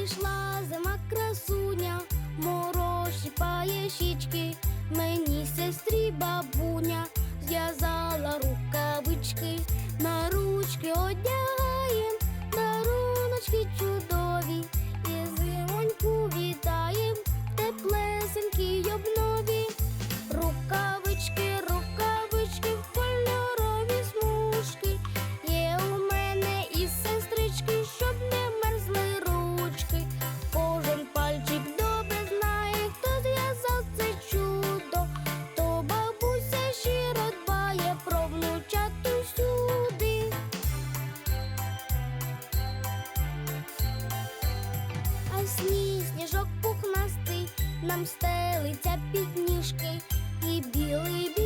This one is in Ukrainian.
прийшла зима красуня, мороші щічки, мені сестрі бабуня зв'язала рукавички, на ручки одягаєм, даруночки чудові, і зимоньку вітаєм, теплесенькі обнові. Сніг, сніжок пухнастий нам стелиться під ніжки, і білий